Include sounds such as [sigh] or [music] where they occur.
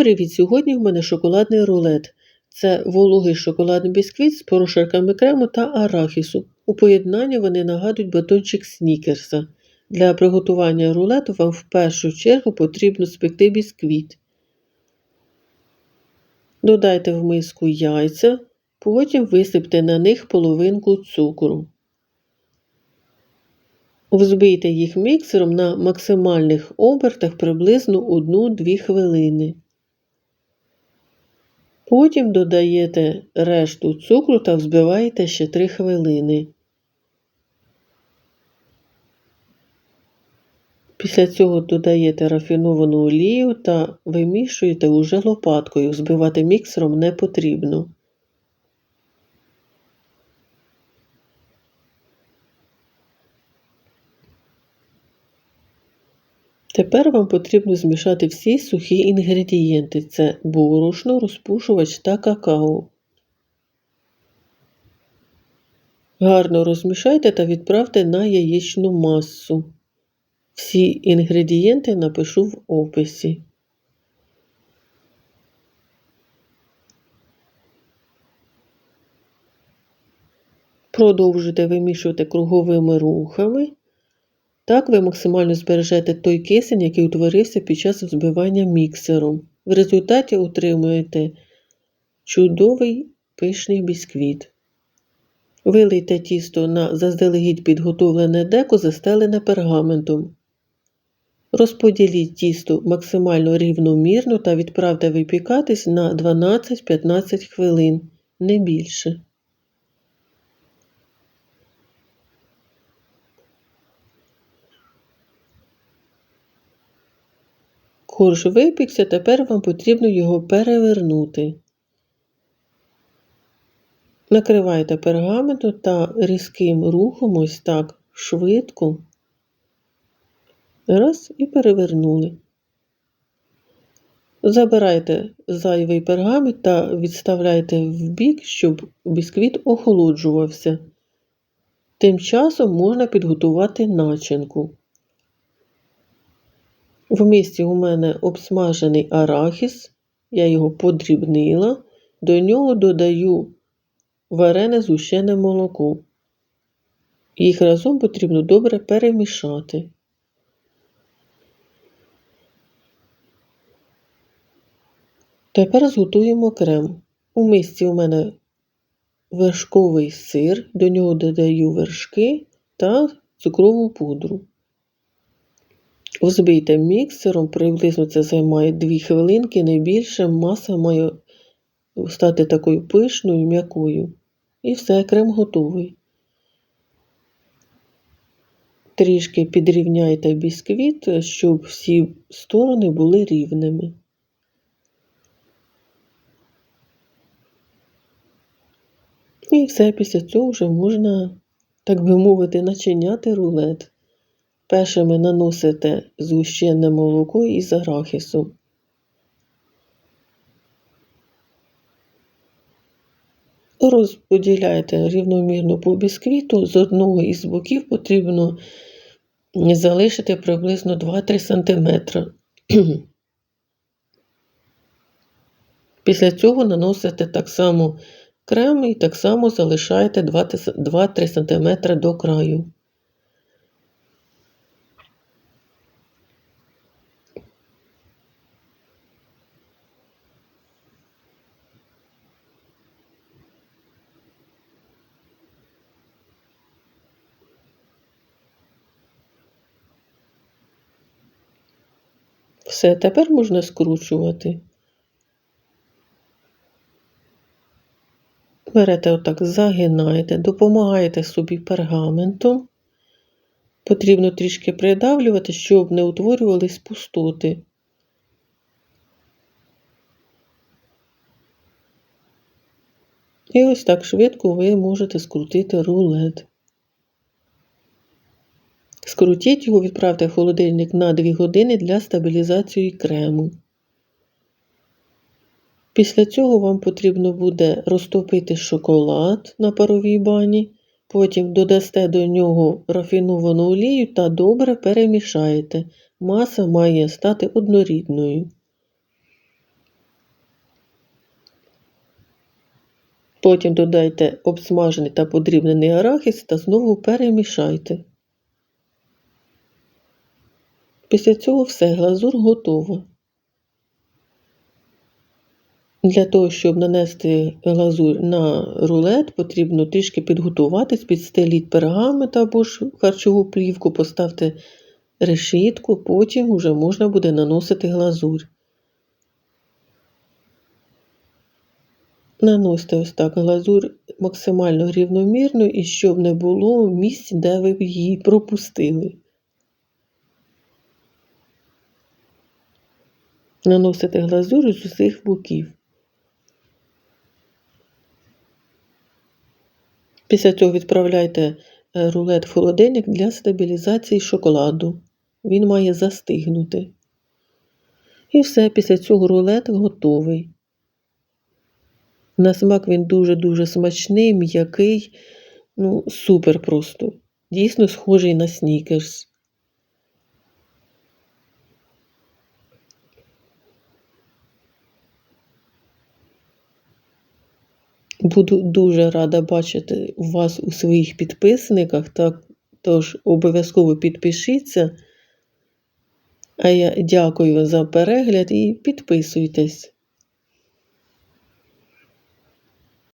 привіт! Сьогодні в мене шоколадний рулет. Це вологий шоколадний бісквіт з порошками крему та арахісу. У поєднанні вони нагадують батончик снікерса. Для приготування рулету вам в першу чергу потрібно спекти бісквіт. Додайте в миску яйця, потім висипте на них половинку цукру. Взбийте їх міксером на максимальних обертах приблизно 1-2 хвилини. Потім додаєте решту цукру та взбиваєте ще 3 хвилини. Після цього додаєте рафіновану олію та вимішуєте уже лопаткою. Взбивати міксером не потрібно. Тепер вам потрібно змішати всі сухі інгредієнти: це борошно, розпушувач та какао. Гарно розмішайте та відправте на яєчну масу. Всі інгредієнти напишу в описі. Продовжуйте вимішувати круговими рухами. Так ви максимально збережете той кисень, який утворився під час взбивання міксером. В результаті отримуєте чудовий пишний бісквіт. Вилийте тісто на заздалегідь підготовлене деко, застелене пергаментом. Розподіліть тісто максимально рівномірно та відправте випікатись на 12-15 хвилин, не більше. Корж випікся, тепер вам потрібно його перевернути. Накривайте пергаменту та різким рухом ось так швидко. Раз і перевернули. Забирайте зайвий пергамент та відставляйте в бік, щоб бісквіт охолоджувався. Тим часом можна підготувати начинку. В місті у мене обсмажений арахіс, я його подрібнила, до нього додаю варене згущене молоко. Їх разом потрібно добре перемішати. Тепер зготуємо крем. У мисці у мене вершковий сир, до нього додаю вершки та цукрову пудру. Взбийте міксером, приблизно це займає 2 хвилинки, не більше маса має стати такою пишною, м'якою. І все, крем готовий. Трішки підрівняйте бісквіт, щоб всі сторони були рівними. І все після цього вже можна, так би мовити, начиняти рулет. Першими наносите згущене молоко із арахісу. Розподіляйте рівномірно по бісквіту, з одного із боків потрібно залишити приблизно 2-3 см. [clears throat] Після цього наносите так само крем і так само залишаєте 2-3 см до краю. Все, тепер можна скручувати. Берете отак, загинаєте, допомагаєте собі пергаментом. Потрібно трішки придавлювати, щоб не утворювались пустоти. І ось так швидко ви можете скрутити рулет. Скрутіть його, відправте в холодильник на 2 години для стабілізації крему. Після цього вам потрібно буде розтопити шоколад на паровій бані, потім додасте до нього рафіновану олію та добре перемішаєте. Маса має стати однорідною. Потім додайте обсмажений та подрібнений арахіс та знову перемішайте. Після цього все, глазур готова. Для того, щоб нанести глазурь на рулет, потрібно трішки підготуватись, підстеліть пергамент або ж харчову плівку, поставте решітку, потім вже можна буде наносити глазурь. Наносьте ось так глазурь максимально рівномірно і щоб не було місць, де ви її пропустили. Наносите глазурь з усіх боків. Після цього відправляйте е, рулет в холодильник для стабілізації шоколаду. Він має застигнути. І все, після цього рулет готовий. На смак він дуже-дуже смачний, м'який, ну, супер просто. Дійсно схожий на снікерс. Буду дуже рада бачити вас у своїх підписниках, так, тож обов'язково підпишіться. А я дякую за перегляд і підписуйтесь.